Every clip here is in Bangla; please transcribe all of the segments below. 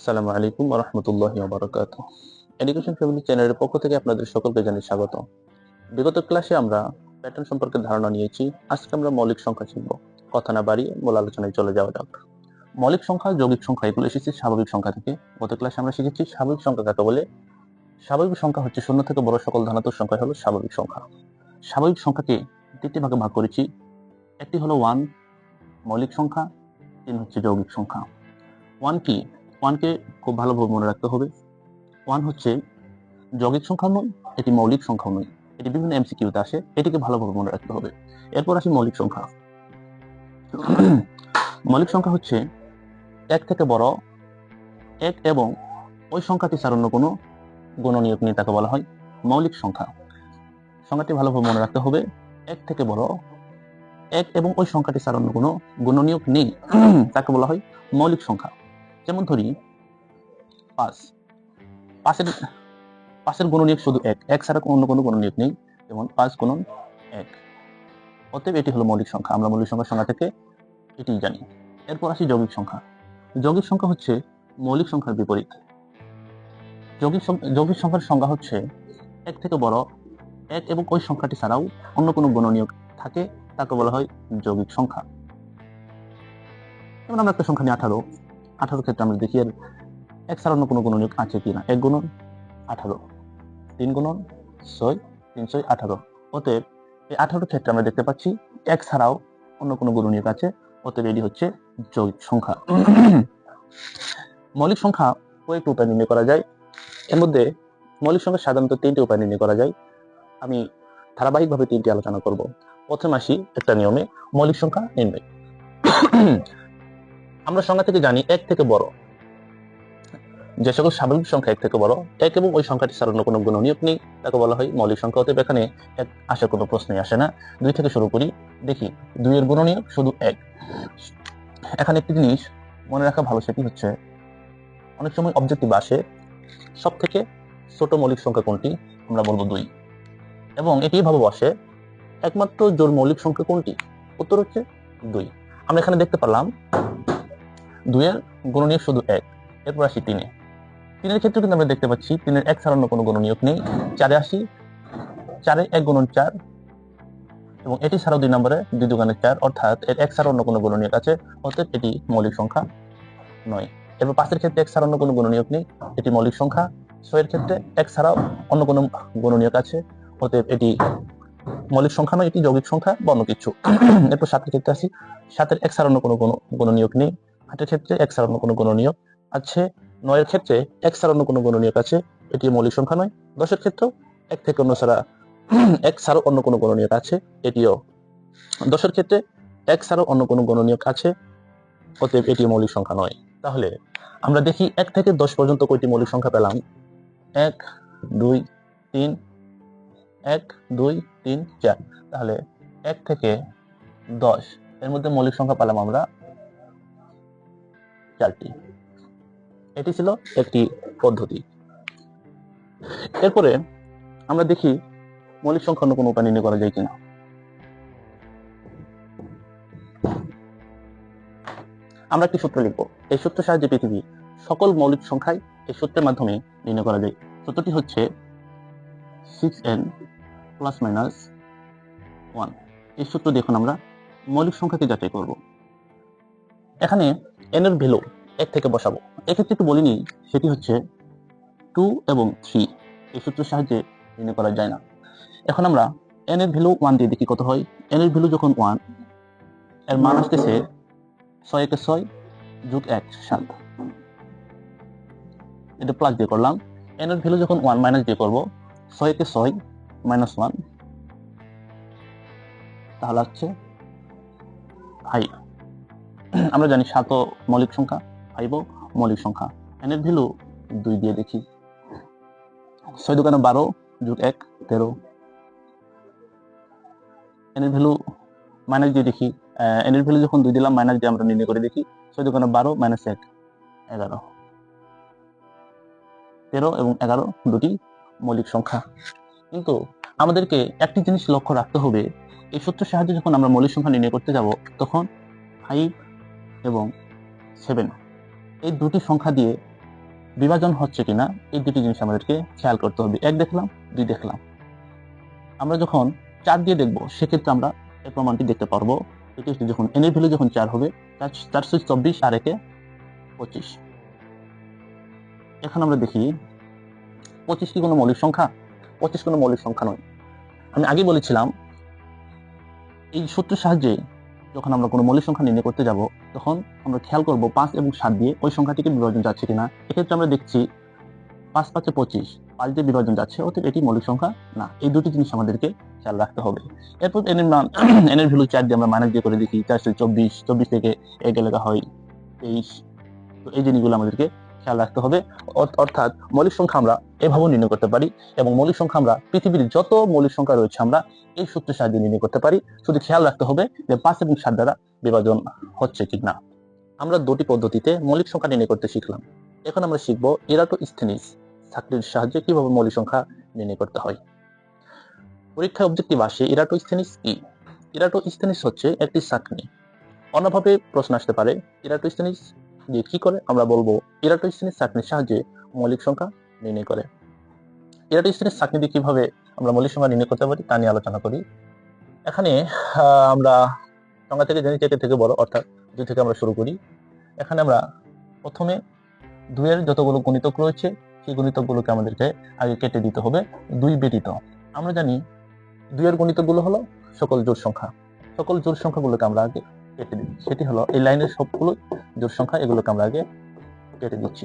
আসসালামু আলাইকুম রহমতুল্লাহ বারকাত এডুকেশন ফ্যামিলি চ্যানেলের পক্ষ থেকে আপনাদের সকলকে জানাই স্বাগত। বিগত ক্লাসে আমরা প্যাটার্ন সম্পর্কে ধারণা নিয়েছি। আজকে আমরা মৌলিক সংখ্যা শিখব। কথা না বাড়িয়ে মূল আলোচনায় চলে যাওয়া যাক। মৌলিক সংখ্যা, যৌগিক সংখ্যা এগুলো এসেছে স্বাভাবিক সংখ্যা থেকে। গত ক্লাসে আমরা শিখেছি স্বাভাবিক সংখ্যা কাকে বলে? স্বাভাবিক সংখ্যা হচ্ছে শূন্য থেকে বড় সকল ধনাত্মক সংখ্যা হলো স্বাভাবিক সংখ্যা। স্বাভাবিক সংখ্যাকে তিনটি ভাগে ভাগ করেছি। একটি হলো ওয়ান মৌলিক সংখ্যা, তিন হচ্ছে যৌগিক সংখ্যা। ওয়ান কি? ওয়ানকে খুব ভালোভাবে মনে রাখতে হবে। ওয়ান হচ্ছে যৌগিক সংখ্যা নয়, এটি মৌলিক সংখ্যা নয়। এটি বিভিন্ন এমসিকিউতে আসে, এটিকে ভালোভাবে মনে রাখতে হবে। এরপর আসি মৌলিক সংখ্যা। মৌলিক সংখ্যা হচ্ছে এক থেকে বড় এক এবং ওই সংখ্যাটি ছাড়া অন্য কোনো গুণনীয়ক নেই তাকে বলা হয় মৌলিক সংখ্যা। সংখ্যাটি ভালোভাবে মনে রাখতে হবে, এক থেকে বড় এক এবং ওই সংখ্যাটি ছাড়া অন্য কোনো গুণনীয়ক নেই তাকে বলা হয় মৌলিক সংখ্যা। যেমন ধরি, পাঁচ। পাঁচের পাঁচের গুণনীয়ক শুধু এক। এক ছাড়া অন্য কোনো গুণনীয়ক নেই। যেমন পাঁচ গুণন এক। অতএব এটি হলো মৌলিক সংখ্যা। আমরা মৌলিক সংখ্যার সংখ্যা থেকে এটি জানি। এরপর আসি যৌগিক সংখ্যা। যৌগিক সংখ্যা হচ্ছে মৌলিক সংখ্যার বিপরীত। যৌগিক যৌগিক সংখ্যার সংখ্যা হচ্ছে এক থেকে বড় এক এবং ওই সংখ্যাটি ছাড়াও অন্য কোনো গুণনীয়ক থাকে, তাকে বলা হয় যৌগিক সংখ্যা। যেমন আমরা একটা সংখ্যা নিয়ে আঠারো। আঠারো ক্ষেত্রে আমরা দেখি এর এক ছাড়া অন্য কোনো গুণনীয়ক আছে কিনা এক গুণন আঠারো, তিন গুণন ছয়, তিন ছয় আঠারো। অতএব এই আঠারো ক্ষেত্রে আমরা দেখতে পাচ্ছি এক ছাড়াও অন্য কোনো গুণনীয়ক আছে। অতএব এটি হচ্ছে যৌগিক সংখ্যা। মৌলিক সংখ্যা কয়েকটি উপায় নির্ণয় করা যায়। এর মধ্যে মৌলিক সংখ্যা সাধারণত তিনটি উপায় নির্ণয় করা যায়। আমি ধারাবাহিকভাবে তিনটি আলোচনা করব। প্রথম আসি একটা নিয়মে মৌলিক সংখ্যা নির্ণয়। আমরা সংখ্যা থেকে জানি এক থেকে বড়। যে সকল স্বাভাবিক সংখ্যা এক থেকে বড়, এক এবং ওই সংখ্যাটি ছাড়া অন্য কোনো গুণনীয়ক নেই, তাকে বলা হয় মৌলিক সংখ্যা। অতএব এখানে এক আসার কোনো প্রশ্নই আসে না। দুই থেকে শুরু করি, দেখি, দুইয়ের গুণনীয়ক শুধু এক। এখানে একটি জিনিস মনে রাখা ভালো, সেটি হচ্ছে অনেক সময় অবজেক্টিভ আসে সব থেকে ছোট মৌলিক সংখ্যা কোনটি, আমরা বলব দুই। এবং এটি ভাবে বসে একমাত্র জোর মৌলিক সংখ্যা কোনটি? উত্তর হচ্ছে দুই। আমরা এখানে দেখতে পারলাম দুইয়ের গুণনীয়ক শুধু এক, এরপর আসি তিনে। তিনের ক্ষেত্রে কিন্তু আমরা দেখতে পাচ্ছি, তিনের এক ছাড়া অন্য কোনো গুণনীয়ক নেই। চারে আসি, চারে এক গুণন চার, এবং এটি ছাড়াও দুই নম্বরে দুই দোকানে চার, অর্থাৎ এর এক ছাড়া অন্য কোনো গুণনীয়ক আছে, অতএব এটি মৌলিক সংখ্যা নয়। এরপর পাঁচের ক্ষেত্রে এক ছাড়া অন্য কোনো গুণনীয়ক নেই, এটি মৌলিক সংখ্যা। ছয়ের ক্ষেত্রে এক ছাড়াও অন্য কোনো গুণনীয়ক আছে, অতএব এটি মৌলিক সংখ্যা নয়, এটি যৌগিক সংখ্যা বা অন্য কিছু। এরপর সাতের ক্ষেত্রে আসি, সাতের এক ছাড়া অন্য কোনো কোনো গুণনীয়ক নেই। আটের ক্ষেত্রে এক ছাড়া অন্য কোনো গুণনীয়ক আছে, নয়ের ক্ষেত্রে এক ছাড়া অন্য কোনো গুণনীয়ক আছে, এটি মৌলিক সংখ্যা নয়। দশের ক্ষেত্রেও এক থেকে অন্য ছাড়া এক ছাড়া অন্য কোনো গুণনীয়ক আছে, এটিও। দশের ক্ষেত্রে এক ছাড়া অন্য কোনো গুণনীয়ক আছে, অতএব এটি মৌলিক সংখ্যা নয়। তাহলে আমরা দেখি এক থেকে দশ পর্যন্ত কয়টি মৌলিক সংখ্যা পেলাম? এক, দুই, তিন, এক, দুই, তিন, চার। তাহলে এক থেকে দশ, এর মধ্যে মৌলিক সংখ্যা পেলাম আমরা চারটি। এটি ছিল একটি পদ্ধতি। এরপরে আমরা দেখি মৌলিক সংখ্যা কোনো উপায় নির্ণয় করা যায় কিনা। আমরা একটি সূত্র লিখব। এই সূত্রের সাহায্যে পৃথিবী সকল মৌলিক সংখ্যাই এই সূত্রের মাধ্যমে নির্ণয় করা যায়। সূত্রটি হচ্ছে six N plus minus one এই সূত্র দেখুন আমরা মৌলিক সংখ্যাকে যাচাই করব। এখানে এন এর ভ্যালু এক থেকে বসাবো। এক্ষেত্রে একটু বলিনি সেটি হচ্ছে টু এবং থ্রি। এই সূত্রের সাহায্যে নির্ণয় করা যায় না। এখন আমরা এন এর ভ্যালু ওয়ান দিয়ে দেখি কত হয়। এন এর ভ্যালু যখন ওয়ানের মান আসতেছে ছয় একে ছয় যোগ এক, সাত। এটা প্লাস দিয়ে করলাম। এন এর ভ্যালু যখন ওয়ান মাইনাস দিয়ে করব, ছয় একে ছয় মাইনাস ওয়ান তাহলে হচ্ছে ফাইভ আমরা জানি সাত মৌলিক সংখ্যা ফাইভও মৌলিক সংখ্যা। এন এর ভ্যালু দুই দিয়ে দেখি। ছয় দোকানে বারো যোগ এক, তেরো। এন এর ভ্যালু মাইনাস দিয়ে দেখি। এন এর ভ্যালু যখন দুই দিলাম মাইনাস দিয়ে আমরা নির্ণয় করে দেখি। ছয় দোকানে বারো মাইনাস এক, এগারো। তেরো এবং এগারো দুটি মৌলিক সংখ্যা। কিন্তু আমাদেরকে একটি জিনিস লক্ষ্য রাখতে হবে। এই সূত্রের সাহায্যে যখন আমরা মৌলিক সংখ্যা নির্ণয় করতে যাব, তখন ফাইভ এবং সেভেন এই দুটি সংখ্যা দিয়ে বিভাজন হচ্ছে কিনা এই দুটি জিনিস আমাদেরকে খেয়াল করতে হবে। এক দেখলাম, দুই দেখলাম। আমরা যখন চার দিয়ে দেখব, সেক্ষেত্রে আমরা এই প্রমাণটি দেখতে পারব। হচ্ছে যখন এনের ভ্যালু যখন চার হবে চার- চারশো চব্বিশ, আর একে পঁচিশ। এখন আমরা দেখি, পঁচিশ কি কোনো মৌলিক সংখ্যা? পঁচিশ কোনো মৌলিক সংখ্যা নয়। আমি আগে বলেছিলাম, এই সূত্রের সাহায্যে যখন আমরা কোনো মৌলিক সংখ্যা নির্ণয় করতে যাব, তখন আমরা খেয়াল করব পাঁচ এবং সাত দিয়ে ওই সংখ্যাটিকে বিভাজন যাচ্ছে কিনা। এক্ষেত্রে আমরা দেখছি পাঁচ পাঁচে পঁচিশ, পাঁচ দিয়ে বিভাজন যাচ্ছে, অতএব এটি মৌলিক সংখ্যা না। এই দুটি জিনিস আমাদেরকে খেয়াল রাখতে হবে। এরপর এনের মান এনের ভ্যালু চার দিয়ে আমরা মাইনাস দিয়ে করে দেখি, চারশো চব্বিশ চব্বিশ থেকে এক লেখা হয় তেইশ। তো এই জিনিসগুলো আমাদেরকে খেয়াল রাখতে হবে। অর্থাৎ মৌলিক সংখ্যা আমরা এভাবেও নির্ণয় করতে পারি এবং মৌলিক সংখ্যা আমরা পৃথিবীর যত মৌলিক সংখ্যা রয়েছে আমরা এই সূত্রের সাহায্যে নির্ণয় করতে পারি। শুধু খেয়াল রাখতে হবে যে পাঁচ এবং সাত দ্বারা বিভাজন হচ্ছে কি না আমরা দুটি পদ্ধতিতে মৌলিক সংখ্যা নির্ণয় করতে শিখলাম। এখন আমরা শিখব ইরাটোস্থেনিস, চাকরির সাহায্যে কীভাবে মৌলিক সংখ্যা নির্ণয় করতে হয়। পরীক্ষায় অবজেক্টিভ আসে ইরাটোস্থেনিস কি? ইরাটোস্থেনিস হচ্ছে একটি চাকনি। অন্যভাবে প্রশ্ন আসতে পারে, ইরাটোস্থেনিস দিয়ে কি করে আমরা বলব ইরাটোস্থেনিস চাকনির সাহায্যে মৌলিক সংখ্যা নির্ণয় করে। ইরাটোস্থেনিস চাকনি দিয়ে কীভাবে আমরা মৌলিক সংখ্যা নির্ণয় করতে পারি তা নিয়ে আলোচনা করি। এখানে আমরা সংখ্যা থেকে জানি চেকের থেকে বড়, অর্থাৎ দুই থেকে আমরা শুরু করি। এখানে আমরা প্রথমে দুইয়ের যতগুলো গণিতক রয়েছে, সেই গণিতকগুলোকে আমাদেরকে আগে কেটে দিতে হবে, দুই ব্যতীত। আমরা জানি দুইয়ের গণিতকগুলো হলো সকল জোড় সংখ্যা। সকল জোড় সংখ্যাগুলোকে আমরা আগে কেটে দিই। সেটি হলো এই লাইনের সবগুলো জোড় সংখ্যা, এগুলোকে আমরা আগে কেটে দিচ্ছি।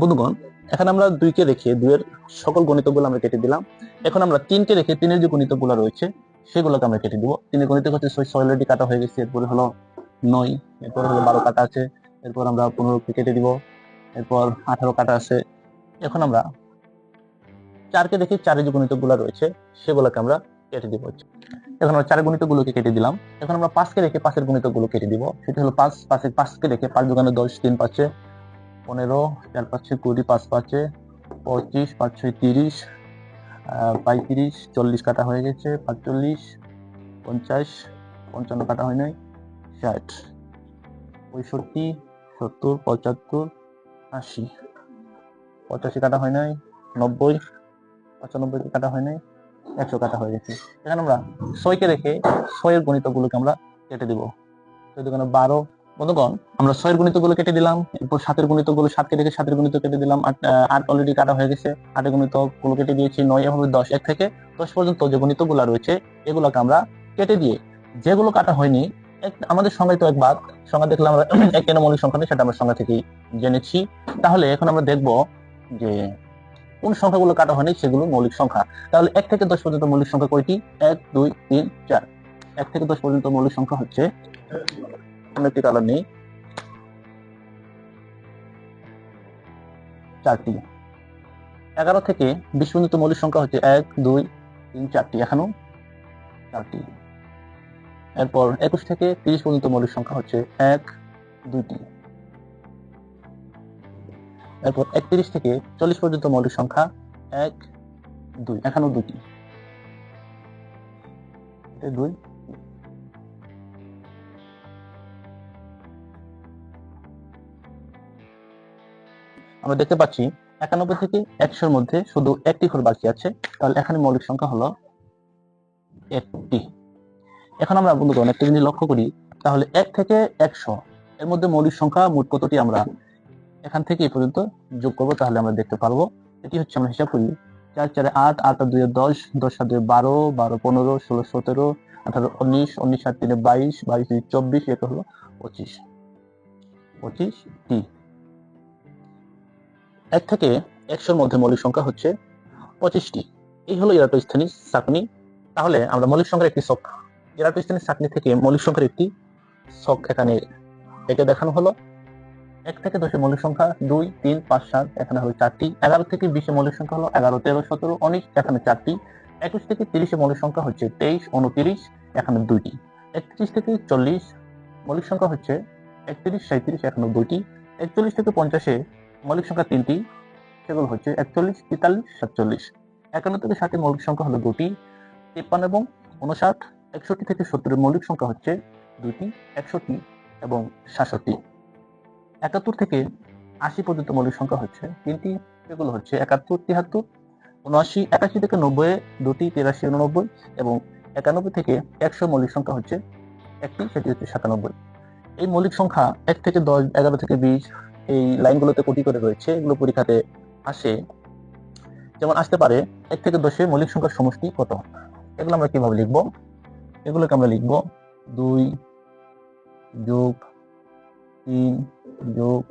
বন্ধুগণ, এখন আমরা দুইকে রেখে দুইয়ের সকল গণিতকগুলো আমরা কেটে দিলাম। এখন আমরা তিনকে রেখে তিনের যে গণিতকগুলো রয়েছে, সেগুলোকে আমরা কেটে দিব। তিনের গণিতক হচ্ছে ছয় ছয় অলরেডি কাটা হয়ে গেছে, এরপরে হলো নয়, এরপর হলো বারো কাটা আছে, এরপর আমরা পনেরো কেটে দিব, এরপর আঠারো কাটা আছে। এখন আমরা চারকে দেখে চারের যে গণিতকগুলো রয়েছে, সেগুলোকে আমরা কেটে দিব। এখন আমরা চারের গণিতগুলোকে কেটে দিলাম। এখন আমরা পাঁচকে রেখে পাঁচের গণিতগুলো কেটে দিব। সেটা হলো পাঁচ, পাঁচে পাঁচকে রেখে পাঁচ দোকানে দশ তিন পাঁচে পনেরো, চার পাঁচে কুড়ি, পাঁচ পাঁচে পঁচিশ, পাঁচ ছয় তিরিশ পঁয়ত্রিশ, চল্লিশ কাটা হয়ে গেছে, পাঁচচল্লিশ, পঞ্চাশ, পঞ্চান্ন কাটা হয় নাই, ষাট, পঁয়ষট্টি, সত্তর, পঁচাত্তর, আশি, পঁচাশি কাটা হয় নাই, নব্বই পঁচানব্বই কাটা হয় নাই একশো কাটা হয়ে গেছে। এখানে আমরা ছয়কে রেখে ছয়ের গণিতগুলোকে আমরা কেটে দিব। এখানে বারো, বন্ধুগণ, আমরা ছয়ের গণিতগুলো কেটে দিলাম, এরপর সাতের গণিতগুলো সাতকে রেখে সাতের গণিত কেটে দিলাম, আট অলরেডি কাটা হয়ে গেছে। আটের গণিতগুলো কেটে দিয়েছি, নয় এভাবে দশ, এক থেকে দশ পর্যন্ত যে গণিতগুলো রয়েছে, এগুলোকে আমরা কেটে দিয়ে, যেগুলো কাটা হয়নি আমাদের সঙ্গে তো একবার সংখ্যা দেখলাম আমরা এক কেন মৌলিক সংখ্যা নেই সেটা আমরা সংখ্যা থেকেই জেনেছি। তাহলে এখন আমরা দেখব যে কোন সংখ্যাগুলো কাটা হয়নি সেগুলো মৌলিক সংখ্যা। তাহলে এক থেকে দশ পর্যন্ত মৌলিক সংখ্যা কয়টি? এক, দুই, তিন, চার। এক থেকে দশ পর্যন্ত মৌলিক সংখ্যা হচ্ছে কোনো একটি কালার নেই। চারটি। এগারো থেকে বিশ পর্যন্ত মৌলিক সংখ্যা হচ্ছে এক, দুই, তিন, চারটি। এখনও চারটি। এরপর একুশ থেকে তিরিশ পর্যন্ত মৌলিক সংখ্যা হচ্ছে এক, দুইটি। এরপর একত্রিশ থেকে চল্লিশ পর্যন্ত মৌলিক সংখ্যা এক, দুই এখানেও এটা দুই। আমরা দেখতে পাচ্ছি একানব্বই থেকে একশোর মধ্যে শুধু একটি ঘর বাকি আছে, তাহলে এখানে মৌলিক সংখ্যা হলো একটি। এখন আমরা বন্ধুগণ, একটা জিনিস লক্ষ্য করি, তাহলে এক থেকে একশো, এর মধ্যে মৌলিক সংখ্যা মোট কতটি আমরা এখান থেকে এই পর্যন্ত যোগ করব, তাহলে আমরা দেখতে পারব। এটি হচ্ছে আমরা হিসাব করি চার চারে আট আট আর দুই দশ দশ আর দুই বারো বারো পনেরো, ষোলো সতেরো, আঠারো উনিশ উনিশ আর তিনে বাইশ বাইশ দুই চব্বিশ, এটা হলো পঁচিশ। পঁচিশ টি। এক থেকে একশোর মধ্যে মৌলিক সংখ্যা হচ্ছে পঁচিশটি এই হলো ইরাটোস্থানিক চাকনি তাহলে আমরা মৌলিক সংখ্যার একটি শখ। ইরাটোস্থানিক চাকনি থেকে মৌলিক সংখ্যার একটি শখ এখানে একে দেখানো হলো। এক থেকে দশের মৌলিক সংখ্যা দুই, তিন, পাঁচ, সাত, এখানে হলো চারটি। এগারো থেকে বিশে মৌলিক সংখ্যা হলো এগারো, তেরো, সতেরো, উনিশ, এখানে চারটি। একুশ থেকে তিরিশে মৌলিক সংখ্যা হচ্ছে তেইশ, উনতিরিশ, এখানে দুইটি। একত্রিশ থেকে চল্লিশ মৌলিক সংখ্যা হচ্ছে একত্রিশ সাঁত্রিশ এখানে দুইটি। একচল্লিশ থেকে পঞ্চাশে মৌলিক সংখ্যা তিনটি। সেগুলো হচ্ছে একচল্লিশ, তেতাল্লিশ, সাতচল্লিশ। একান্ন থেকে ষাটের মৌলিক সংখ্যা হলো দুটি তিপ্পান্ন এবং উনষাট একষট্টি থেকে সত্তরের মৌলিক সংখ্যা হচ্ছে দুইটি, একষট্টি এবং সাতষট্টি। একাত্তর থেকে আশি পর্যন্ত মৌলিক সংখ্যা হচ্ছে। তিনটি সেগুলো হচ্ছে একাত্তর তিয়াত্তর উনআশি, একাশি থেকে নব্বই, দুটি, তিরাশি, উননব্বই এবং একানব্বই থেকে একশো মৌলিক সংখ্যা হচ্ছে একটি, সেটি হচ্ছে সাতানব্বই। এই মৌলিক সংখ্যা এক থেকে দশ, এগারো থেকে বিশ এই লাইনগুলোতে কোটি করে রয়েছে, এগুলো পরীক্ষাতে আসে। যেমন আসতে পারে, এক থেকে দশে মৌলিক সংখ্যার সমষ্টি কত? এগুলো আমরা কীভাবে লিখব? এগুলোকে আমরা লিখব দুই যোগ তিন যোগ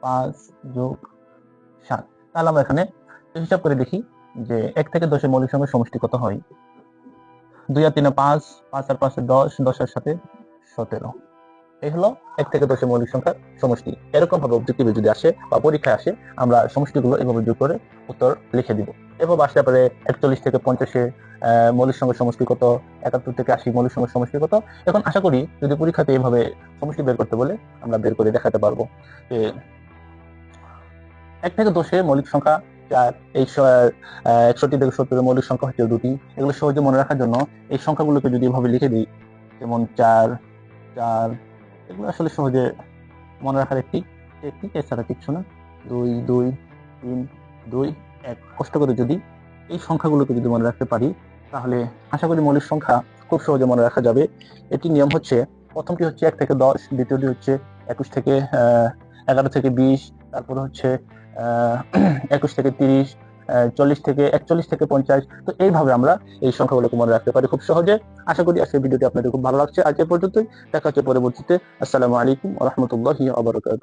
পাঁচ যোগ সাত। তাহলে আমরা এখানে হিসাব করে দেখি যে এক থেকে দশের মৌলিক সংখ্যার সমষ্টি কত হয়? দুই আর তিনে পাঁচ পাঁচ আর পাঁচে দশ, দশের সাথে সতেরো। এই হলো এক থেকে দশের মৌলিক সংখ্যার সমষ্টি। এরকম ভাবে অবজেক্টিভে যদি আসে বা পরীক্ষায় আসে, আমরা সমষ্টিগুলো এভাবে যোগ করে উত্তর লিখে দিব। এভাবে আসতে পারে একচল্লিশ থেকে পঞ্চাশে মৌলিক সংখ্যার সমষ্টি কত, একাত্তর থেকে আশি মৌলিক সংখ্যার সমষ্টি কত। এখন আশা করি যদি পরীক্ষাতে এইভাবে সমষ্টি বের করতে বলে, আমরা বের করে দেখাতে পারব যে এক থেকে দশে মৌলিক সংখ্যা, চার, এই একষট্টি থেকে সত্তরের মৌলিক সংখ্যা হচ্ছে দুটি। এগুলো সহজে মনে রাখার জন্য এই সংখ্যাগুলোকে যদি এভাবে লিখে দিই, যেমন চার চার এগুলো আসলে সহজে মনে রাখার একটি টেকনিক এছাড়া কিচ্ছু না। দুই দুই, তিন, দুই, এক। কষ্ট করে যদি এই সংখ্যাগুলোকে যদি মনে রাখতে পারি, তাহলে আশা করি মৌলিক সংখ্যা খুব সহজে মনে রাখা যাবে। এটি নিয়ম হচ্ছে, প্রথমটি হচ্ছে এক থেকে দশ, দ্বিতীয়টি হচ্ছে একুশ থেকে এগারো থেকে বিশ, তারপরে হচ্ছে একুশ থেকে তিরিশ চল্লিশ থেকে একচল্লিশ থেকে পঞ্চাশ। তো এইভাবে আমরা এই সংখ্যাগুলোকে মনে রাখতে পারি খুব সহজে। আশা করি আজকের ভিডিওটি আপনাদের খুব ভালো লাগছে। আজ এ পর্যন্তই। দেখা হচ্ছে পরবর্তীতে। আসসালামু আলাইকুম রহমতুল্লাহ আবরকাত